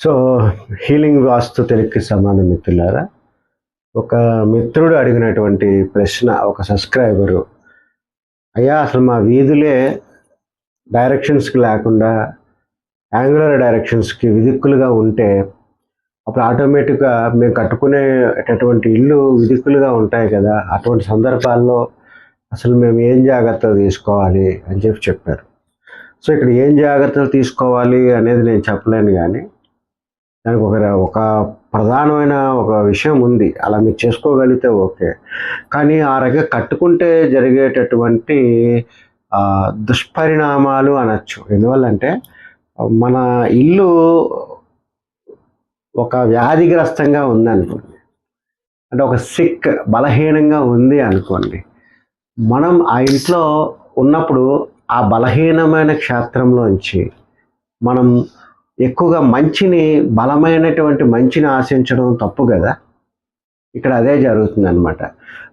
So healing వాస్తు తెలుగుకి సమాన మిత్రులారా. ఒక మిత్రుడు అడిగినటువంటి ప్రశ్న ఒక సబ్స్క్రైబరు అయ్యా అసలు మా వీధులే డైరెక్షన్స్కి లేకుండా యాంగులర్ డైరెక్షన్స్కి విదిక్కులుగా ఉంటే అప్పుడు ఆటోమేటిక్గా మేము కట్టుకునేటటువంటి ఇల్లు విదిక్కులుగా ఉంటాయి కదా అటువంటి సందర్భాల్లో అసలు మేము ఏం జాగ్రత్తలు తీసుకోవాలి? అని చెప్పి చెప్పారు. సో ఇక్కడ ఏం జాగ్రత్తలు తీసుకోవాలి అనేది నేను చెప్పలేను కానీ దానికి ఒక ఒక ప్రధానమైన ఒక విషయం ఉంది. అలా మీరు చేసుకోగలిగితే ఓకే. కానీ ఆ రకంగా కట్టుకుంటే జరిగేటటువంటి దుష్పరిణామాలు అనొచ్చు. ఎందువల్లంటే మన ఇల్లు ఒక వ్యాధిగ్రస్తంగా ఉందనుకోండి. అంటే ఒక సిక్ బలహీనంగా ఉంది అనుకోండి. మనం ఆ ఇంట్లో ఉన్నప్పుడు ఆ బలహీనమైన క్షేత్రంలోంచి మనం ఎక్కువగా మంచిని బలమైనటువంటి మంచిని ఆశించడం తప్పు కదా? ఇక్కడ అదే జరుగుతుంది అనమాట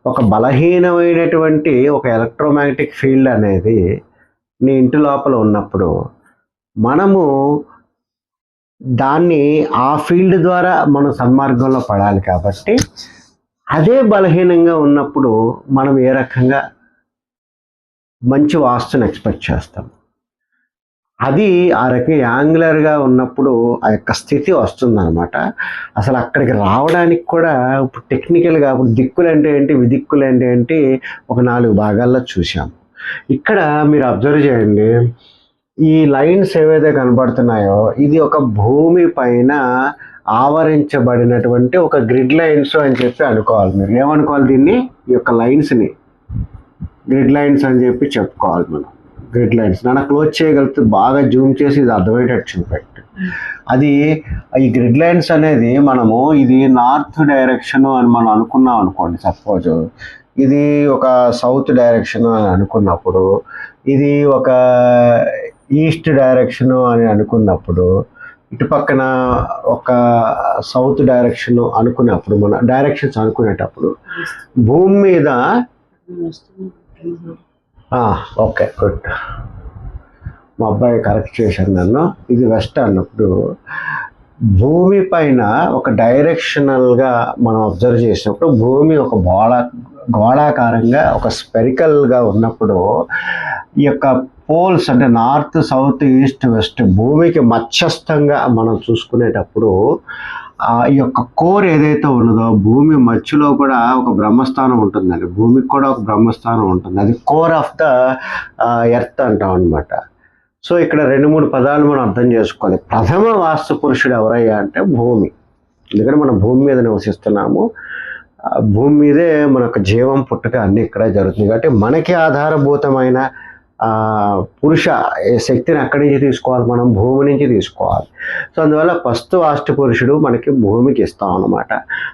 ఒక బలహీనమైనటువంటి ఒక ఎలక్ట్రోమాగ్నెటిక్ ఫీల్డ్ అనేది నీ ఇంటి లోపల ఉన్నప్పుడు మనము దాన్ని ఆ ఫీల్డ్ ద్వారా మనం సన్మార్గంలో పడాలి కాబట్టి అదే బలహీనంగా ఉన్నప్పుడు మనం ఏ రకంగా మంచి వాస్తుని ఎక్స్పెక్ట్ చేస్తాం అది ఆ రకంగా యాంగులర్గా ఉన్నప్పుడు ఆ యొక్క స్థితి వస్తుందన్నమాట. అసలు అక్కడికి రావడానికి కూడా ఇప్పుడు టెక్నికల్గా ఇప్పుడు దిక్కులు అంటే ఏంటి విదిక్కులు అంటే ఏంటి ఒక నాలుగు భాగాల్లో చూసాం ఇక్కడ మీరు అబ్జర్వ్ చేయండి. ఈ లైన్స్ ఏవైతే కనబడుతున్నాయో ఇది ఒక భూమి పైన ఆవరించబడినటువంటి ఒక గ్రిడ్ లైన్స్ అని చెప్పి అనుకోవాలి మీరు. ఏమనుకోవాలి దీన్ని? ఈ యొక్క లైన్స్ని. గ్రిడ్ లైన్స్ అని చెప్పి చెప్పుకోవాలి మనం. గ్రిడ్ లైన్స్ నాన్న క్లోజ్ చేయగలిగితే బాగా జూమ్ చేసి ఇది అర్థమయ్యేటట్టు చూపెట్టు. అది ఈ గ్రిడ్ లైన్స్ అనేది మనము ఇది నార్త్ డైరెక్షన్ అని మనం అనుకున్నాం అనుకోండి సపోజ్. ఇది ఒక సౌత్ డైరెక్షన్ అని అనుకున్నప్పుడు ఇది ఒక ఈస్ట్ డైరెక్షన్ అని అనుకున్నప్పుడు ఇటు పక్కన ఒక సౌత్ డైరెక్షన్ అనుకున్నప్పుడు మన డైరెక్షన్స్ అనుకునేటప్పుడు భూమి మీద ఓకే గుడ్. మా అబ్బాయి కరెక్ట్ చేశాను నన్ను. ఇది వెస్ట్ అన్నప్పుడు భూమి పైన ఒక డైరెక్షనల్గా మనం అబ్జర్వ్ చేసినప్పుడు భూమి ఒక గోళ గోళాకారంగా ఒక స్పెరికల్గా ఉన్నప్పుడు ఈ యొక్క పోల్స్ అంటే నార్త్ సౌత్ ఈస్ట్ వెస్ట్ భూమికి మధ్యస్థంగా మనం చూసుకునేటప్పుడు ఈ యొక్క కోర్ ఏదైతే ఉన్నదో భూమి మధ్యలో కూడా ఒక బ్రహ్మస్థానం ఉంటుందండి. భూమికి కూడా ఒక బ్రహ్మస్థానం ఉంటుంది. అది కోర్ ఆఫ్ ద ఎర్త్ అంటాం అనమాట సో ఇక్కడ రెండు మూడు పదాలు మనం అర్థం చేసుకోవాలి. ప్రథమ వాస్తు పురుషుడు ఎవరయ్యా అంటే భూమి. ఎందుకంటే మనం భూమి మీద నివసిస్తున్నాము. భూమి మీదే మన యొక్క జీవం పుట్టుక అన్ని ఇక్కడ జరుగుతుంది. కాబట్టి మనకి ఆధారభూతమైన పురుష ఏ శక్తిని అక్కడి నుంచి తీసుకోవాలి మనం భూమి నుంచి తీసుకోవాలి. సో అందువల్ల ఫస్ట్ వాస్తు పురుషుడు మనకి భూమికి ఇస్తాం అనమాట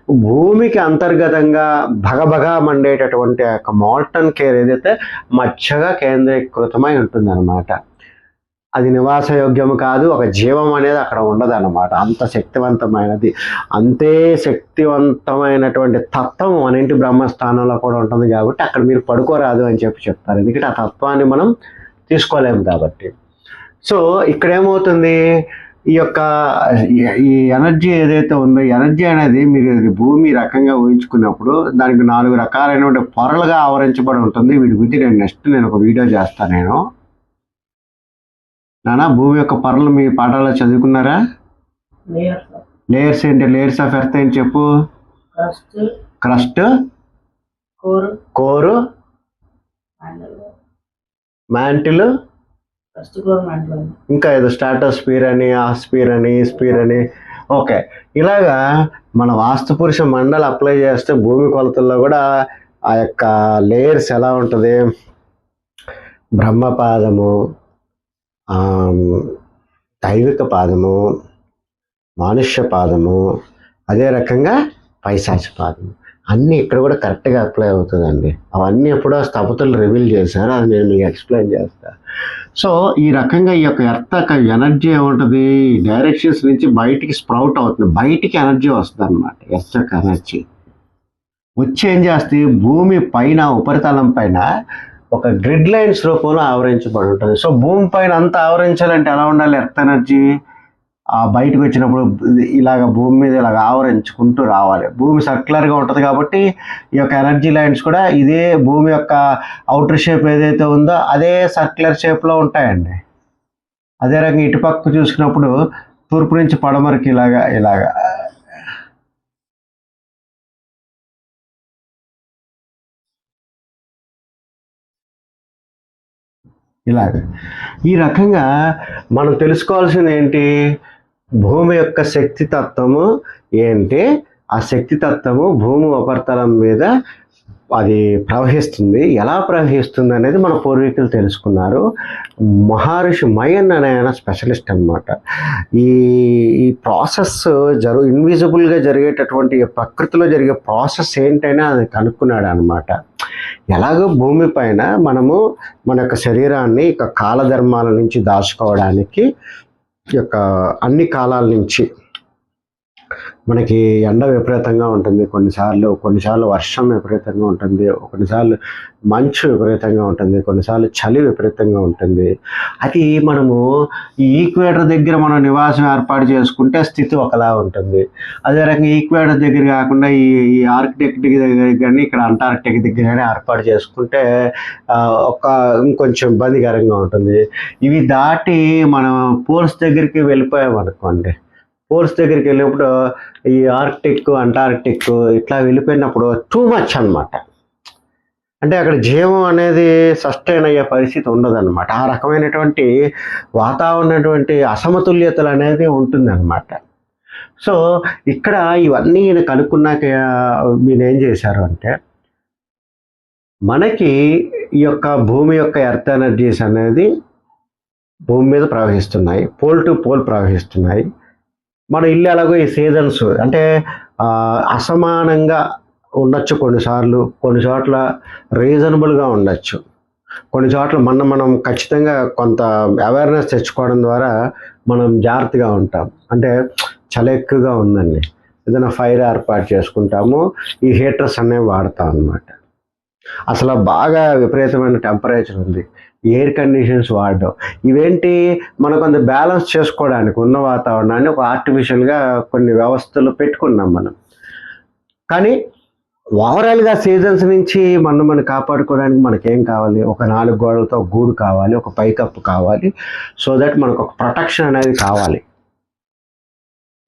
భూమికి అంతర్గతంగా భగభగా మండేటటువంటి యొక్క మోల్టన్ కేర్ ఏదైతే మచ్చగా కేంద్రీకృతమై ఉంటుందన్నమాట. అది నివాసయోగ్యం కాదు ఒక జీవం అనేది అక్కడ ఉండదు అన్నమాట అంత శక్తివంతమైనది. అంతే శక్తివంతమైనటువంటి తత్వం మన ఇంటి బ్రహ్మస్థానంలో కూడా ఉంటుంది కాబట్టి అక్కడ మీరు పడుకోరాదు అని చెప్పి చెప్తారు. ఎందుకంటే ఆ తత్వాన్ని మనం తీసుకోలేము కాబట్టి. సో ఇక్కడ ఏమవుతుంది ఈ యొక్క ఈ ఎనర్జీ ఏదైతే ఉందో ఎనర్జీ అనేది మీరు భూమి రకంగా ఊహించుకున్నప్పుడు దానికి నాలుగు రకాలైనటువంటి పొరలుగా ఆవరించబడి ఉంటుంది. వీటి గురించి నేను నెక్స్ట్ నేను ఒక వీడియో చేస్తాను నేను. నానా భూమి యొక్క పొరలు మీ పాఠాల్లో చదువుకున్నారా? లేయర్స్ లేయర్స్ ఏంటి? లేయర్స్ ఆఫ్ ఎర్త్ ఏంటి చెప్పు? క్రస్ట్ కోర్ మ్యాంటిల్ ఇంకా ఏదో స్టాటస్ స్పీర్ అని ఆ స్పీర్ అని ఈ స్పీర్ అని. ఓకే ఇలాగా మన వాస్తు పురుష మండలి అప్లై చేస్తే భూమి కొలతల్లో కూడా ఆ యొక్క లేయర్స్ ఎలా ఉంటుంది? బ్రహ్మపాదము దైవిక పాదము మానుష్య పాదము అదే రకంగా పైశాచ పాదము. అన్నీ ఇక్కడ కూడా కరెక్ట్గా అప్లై అవుతుందండి. అవన్నీ ఎప్పుడో స్థపతులు రివీల్ చేశారు అది నేను మీకు ఎక్స్ప్లెయిన్ చేస్తాను సో ఈ రకంగా ఈ యొక్క ఎర్త్ ఎనర్జీ ఏముంటుంది? డైరెక్షన్స్ నుంచి బయటికి స్ప్రౌట్ అవుతుంది. బయటికి ఎనర్జీ వస్తుంది అనమాట ఎర్త్ ఎనర్జీ. వచ్చి ఏం చేస్తే భూమి పైన ఉపరితలం పైన ఒక గ్రిడ్ లైన్స్ రూపంలో ఆవరించబడి ఉంటుంది సో భూమి పైన అంతా ఆవరించాలంటే ఎలా ఉండాలి? ఎర్త్ ఎనర్జీ ఆ బయటకు వచ్చినప్పుడు ఇది ఇలాగ భూమి మీద ఇలాగ ఆవరించుకుంటూ రావాలి. భూమి సర్క్యులర్గా ఉంటుంది కాబట్టి ఈ యొక్క ఎనర్జీ లైన్స్ కూడా ఇదే భూమి యొక్క అవుటర్ షేప్ ఏదైతే ఉందో అదే సర్క్యులర్ షేప్లో ఉంటాయండి. అదే రకంగా ఇటుపక్క చూసుకున్నప్పుడు తూర్పు నుంచి పడమరకి ఇలాగా ఇలాగా ఇలాగ. ఈ రకంగా మనం తెలుసుకోవాల్సింది ఏంటి భూమి యొక్క శక్తి తత్వము ఏంటి? ఆ శక్తి తత్వము భూమి ఉపరితలం మీద అది ప్రవహిస్తుంది. ఎలా ప్రవహిస్తుంది అనేది మన పూర్వీకులు తెలుసుకున్నారు. మహర్షి మయన్ అనే ఆయన స్పెషలిస్ట్ అనమాట ఈ ఈ ప్రాసెస్ జరు ఇన్విజిబుల్గా జరిగేటటువంటి ప్రకృతిలో జరిగే ప్రాసెస్ ఏంటైనా అది కనుక్కున్నాడు అనమాట ఎలాగో భూమి పైన మనము మన యొక్క శరీరాన్ని ఇక కాలధర్మాల నుంచి దాచుకోవడానికి యొక్క అన్ని కాలాల నుంచి మనకి ఎండ విపరీతంగా ఉంటుంది. కొన్నిసార్లు కొన్నిసార్లు వర్షం విపరీతంగా ఉంటుంది. కొన్నిసార్లు మంచు విపరీతంగా ఉంటుంది. కొన్నిసార్లు చలి విపరీతంగా ఉంటుంది. అది మనము ఈ ఈక్వేటర్ దగ్గర మనం నివాసం ఏర్పాటు చేసుకుంటే స్థితి ఒకలా ఉంటుంది. అదే రకంగా ఈక్వేటర్ దగ్గర కాకుండా ఈ ఈ ఆర్కిటెక్ట్ దగ్గర కానీ ఇక్కడ అంటార్క్టిక్ దగ్గర కానీ ఏర్పాటు చేసుకుంటే ఒక ఇంకొంచెం ఇబ్బందికరంగా ఉంటుంది. ఇవి దాటి మనం పోల్స్ దగ్గరికి వెళ్ళిపోయాం అనుకోండి పోల్స్ దగ్గరికి వెళ్ళినప్పుడు ఈ ఆర్కిటిక్ అంటార్కిటిక్ ఇట్లా వెళ్ళిపోయినప్పుడు టూ మచ్ అనమాట అంటే అక్కడ జీవం అనేది సస్టైన్ అయ్యే పరిస్థితి ఉండదన్నమాట. ఆ రకమైనటువంటి వాతావరణటువంటి అసమతుల్యతలు అనేది ఉంటుందన్నమాట. సో ఇక్కడ ఇవన్నీ ఈయన కనుక్కున్నాక మీరు ఏం చేశారు అంటే మనకి ఈ యొక్క భూమి యొక్క ఎర్త్ ఎనర్జీస్ అనేది భూమి మీద ప్రవహిస్తున్నాయి. పోల్ టు పోల్ ప్రవహిస్తున్నాయి. మన ఇల్లు ఎలాగో ఈ సీజన్స్ అంటే అసమానంగా ఉండొచ్చు కొన్నిసార్లు. కొన్ని చోట్ల రీజనబుల్గా ఉండొచ్చు. కొన్ని చోట్ల మన మనం ఖచ్చితంగా కొంత అవేర్నెస్ తెచ్చుకోవడం ద్వారా మనం జాగ్రత్తగా ఉంటాం. అంటే చలి ఎక్కువగా ఉందండి. ఏదైనా ఫైర్ ఏర్పాటు చేసుకుంటాము. ఈ హీటర్స్ అనేవి వాడతాం అన్నమాట. అసలు బాగా విపరీతమైన టెంపరేచర్ ఉంది. ఎయిర్ కండిషన్స్ వాడడం. ఇవేంటి? మనం కొంత బ్యాలెన్స్ చేసుకోవడానికి ఉన్న వాతావరణాన్ని ఒక ఆర్టిఫిషియల్గా కొన్ని వ్యవస్థలు పెట్టుకున్నాం మనం. కానీ ఓవరాల్గా సీజన్స్ నుంచి మనం మనం కాపాడుకోవడానికి మనకేం కావాలి? ఒక నాలుగు గోడలతో గూడు కావాలి ఒక పైకప్పు కావాలి సో దట్ మనకు ఒక ప్రొటెక్షన్ అనేది కావాలి.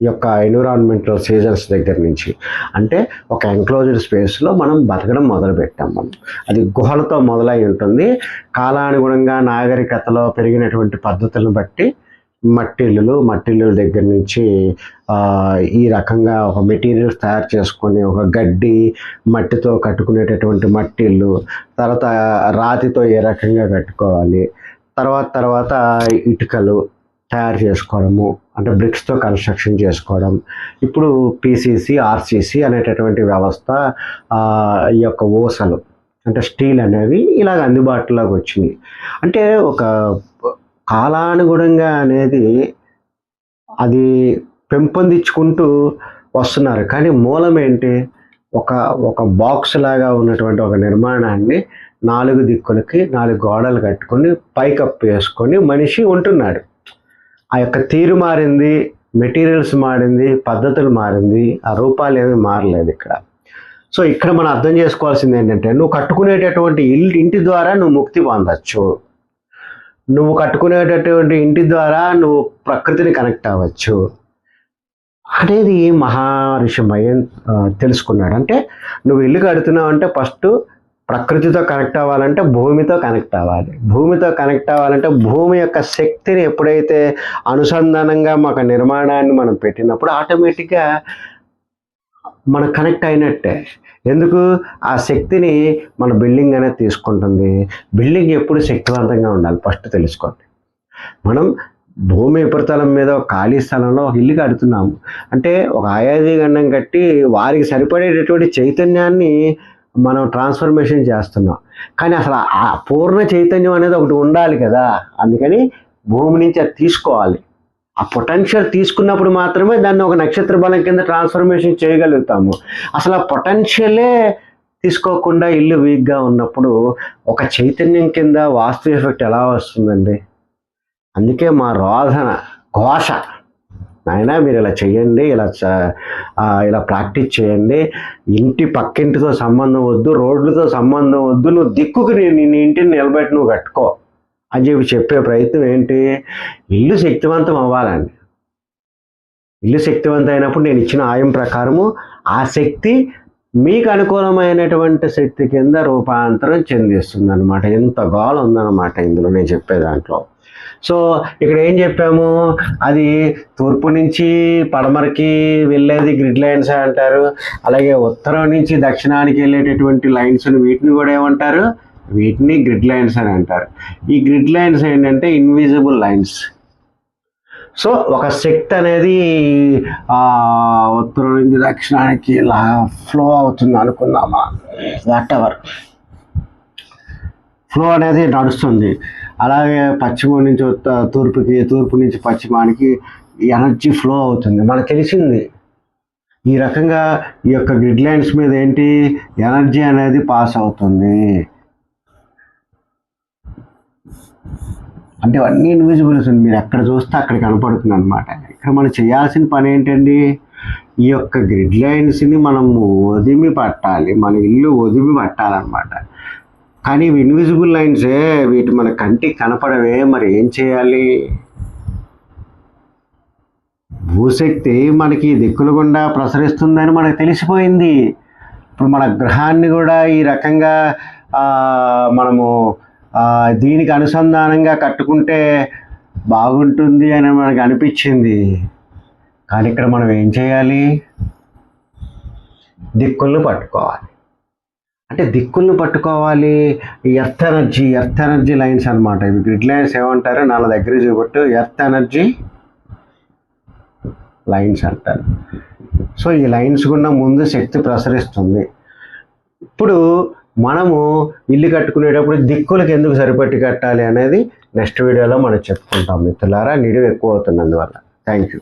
యొక్క ఎన్విరాన్మెంటల్ సీజన్స్ దగ్గర నుంచి. అంటే ఒక ఎంక్లోజ్డ్ స్పేస్లో మనం బతకడం మొదలుపెట్టాం మనం. అది గుహలతో మొదలై ఉంటుంది. కాలానుగుణంగా నాగరికతలో పెరిగినటువంటి పద్ధతులను బట్టి మట్టిల్లులు మట్టిల్లుల దగ్గర నుంచి ఈ రకంగా ఒక మెటీరియల్స్ తయారు చేసుకొని ఒక గడ్డి మట్టితో కట్టుకునేటటువంటి మట్టిల్లు తర్వాత రాతితో ఏ రకంగా కట్టుకోవాలి తర్వాత తర్వాత ఇటుకలు తయారు చేసుకోవడము అంటే బ్రిక్స్తో కన్స్ట్రక్షన్ చేసుకోవడం. ఇప్పుడు పిసిసి ఆర్సిసి అనేటటువంటి వ్యవస్థ ఈ యొక్క ఊసలు అంటే స్టీల్ అనేవి ఇలాగ అందుబాటులోకి వచ్చింది అంటే ఒక కాలానుగుణంగా అనేది అది పెంపొందించుకుంటూ వస్తున్నారు. కానీ మూలం ఏంటి? ఒక ఒక బాక్స్ లాగా ఉన్నటువంటి ఒక నిర్మాణాన్ని నాలుగు దిక్కులకి నాలుగు గోడలు కట్టుకొని పైకప్పు వేసుకొని మనిషి ఉంటున్నాడు. ఆ యొక్క తీరు మారింది మెటీరియల్స్ మారింది పద్ధతులు మారింది ఆ రూపాలు ఏమీ మారలేదు ఇక్కడ. సో ఇక్కడ మనం అర్థం చేసుకోవాల్సింది ఏంటంటే నువ్వు కట్టుకునేటటువంటి ఇల్లు ఇంటి ద్వారా నువ్వు ముక్తి పొందవచ్చు నువ్వు కట్టుకునేటటువంటి ఇంటి ద్వారా నువ్వు ప్రకృతిని కనెక్ట్ అవ్వచ్చు. అనేది మహర్షి మయం తెలుసుకున్నాడు. అంటే నువ్వు ఇల్లు కడుతున్నావు అంటే ఫస్ట్ ప్రకృతితో కనెక్ట్ అవ్వాలంటే భూమితో కనెక్ట్ అవ్వాలి. భూమితో కనెక్ట్ అవ్వాలంటే భూమి యొక్క శక్తిని ఎప్పుడైతే అనుసంధానంగా మాకు నిర్మాణాన్ని మనం పెట్టినప్పుడు ఆటోమేటిక్గా మనం కనెక్ట్ అయినట్టే. ఎందుకు? ఆ శక్తిని మన బిల్డింగ్ అనేది తీసుకుంటుంది. బిల్డింగ్ ఎప్పుడు శక్తివంతంగా ఉండాలి? ఫస్ట్ తెలుసుకోండి. మనం భూమి ఉపరితలం మీద ఒక ఖాళీ స్థలంలో ఒక ఇల్లు కడుతున్నాము. అంటే ఒక ఆయాది గండం కట్టి వారికి సరిపడేటటువంటి చైతన్యాన్ని మనం ట్రాన్స్ఫర్మేషన్ చేస్తున్నాం. కానీ అసలు ఆ పూర్ణ చైతన్యం అనేది ఒకటి ఉండాలి కదా. అందుకని భూమి నుంచి అది తీసుకోవాలి. ఆ పొటెన్షియల్ తీసుకున్నప్పుడు మాత్రమే దాన్ని ఒక నక్షత్ర బలం కింద ట్రాన్స్ఫర్మేషన్ చేయగలుగుతాము. అసలు ఆ పొటెన్షియలే తీసుకోకుండా ఇల్లు వీక్గా ఉన్నప్పుడు ఒక చైతన్యం కింద వాస్తు ఎఫెక్ట్ ఎలా వస్తుందండి? అందుకే మా రోధన ఘోష నాయన మీరు ఇలా చేయండి ఇలా చ- ఇలా ప్రాక్టీస్ చేయండి. ఇంటి పక్కింటితో సంబంధం వద్దు రోడ్లతో సంబంధం వద్దు నువ్వు దిక్కుకు నేను నీ ఇంటిని నిలబెట్టి నువ్వు కట్టుకో. అని చెప్పి చెప్పే ప్రయత్నం ఏంటి? ఇల్లు శక్తివంతం అవ్వాలండి. ఇల్లు శక్తివంతం అయినప్పుడు నేను ఇచ్చిన ఆయం ప్రకారము ఆ శక్తి మీకు అనుకూలమైనటువంటి శక్తి కింద రూపాంతరం చెందిస్తుంది అనమాట ఎంత గోల ఉందన్నమాట ఇందులో నేను చెప్పే దాంట్లో. సో ఇక్కడ ఏం చెప్పాము? అది తూర్పు నుంచి పడమరకి వెళ్ళేది గ్రిడ్ లైన్స్ అంటారు. అలాగే ఉత్తరం నుంచి దక్షిణానికి వెళ్ళేటటువంటి లైన్స్ వీటిని కూడా ఏమంటారు? వీటిని గ్రిడ్ లైన్స్ అని అంటారు. ఈ గ్రిడ్ లైన్స్ ఏంటంటే ఇన్విజిబుల్ లైన్స్. సో ఒక శక్తి అనేది ఉత్తర ఉత్తరం నుంచి దక్షిణానికి ఇలా ఫ్లో అవుతుంది అనుకుందామా? వాట్ ఎవర్ ఫ్లో అనేది నడుస్తుంది. అలాగే పశ్చిమం నుంచి తూర్పుకి తూర్పు నుంచి పశ్చిమానికి ఎనర్జీ ఫ్లో అవుతుంది. మనకు తెలిసింది. ఈ రకంగా ఈ యొక్క గ్రిడ్ లైన్స్ మీద ఏంటి? ఎనర్జీ అనేది పాస్ అవుతుంది. అంటే అన్నీ ఇన్విజిబుల్స్ ఉంది మీరు ఎక్కడ చూస్తే అక్కడ కనపడుతుంది అనమాట ఇక్కడ మనం చేయాల్సిన పని ఏంటండి? ఈ యొక్క గ్రిడ్ లైన్స్ని మనం వదిమి పట్టాలి. మన ఇల్లు వదిమి పట్టాలన్నమాట. కానీ ఇవి ఇన్విజిబుల్ లైన్సే వీటి మన కంటికి కనపడవే. మరి ఏం చేయాలి? భూశక్తి మనకి దిక్కుల గుండా ప్రసరిస్తుందని మనకు తెలిసిపోయింది. ఇప్పుడు మన గ్రహాన్ని కూడా ఈ రకంగా మనము దీనికి అనుసంధానంగా కట్టుకుంటే బాగుంటుంది అని మనకు అనిపించింది. కానీ ఇక్కడ మనం ఏం చేయాలి? దిక్కులను పట్టుకోవాలి. అంటే దిక్కులను పట్టుకోవాలి. Earth energy earth energy lines అనమాట ఇవి గ్రిడ్ లైన్స్ ఏమంటారు? నా దగ్గర చూపట్టు. ఎర్త్ ఎనర్జీ లైన్స్ అంటారు. సో ఈ లైన్స్ గుండా ముందు శక్తి ప్రసరిస్తుంది. ఇప్పుడు మనము ఇల్లు కట్టుకునేటప్పుడు దిక్కులకు ఎందుకు సరిపెట్టి కట్టాలి అనేది నెక్స్ట్ వీడియోలో మనం చెప్పుకుంటాం మిత్రులారా. నిడివి ఎక్కువ అవుతుంది అందువల్ల థ్యాంక్ యూ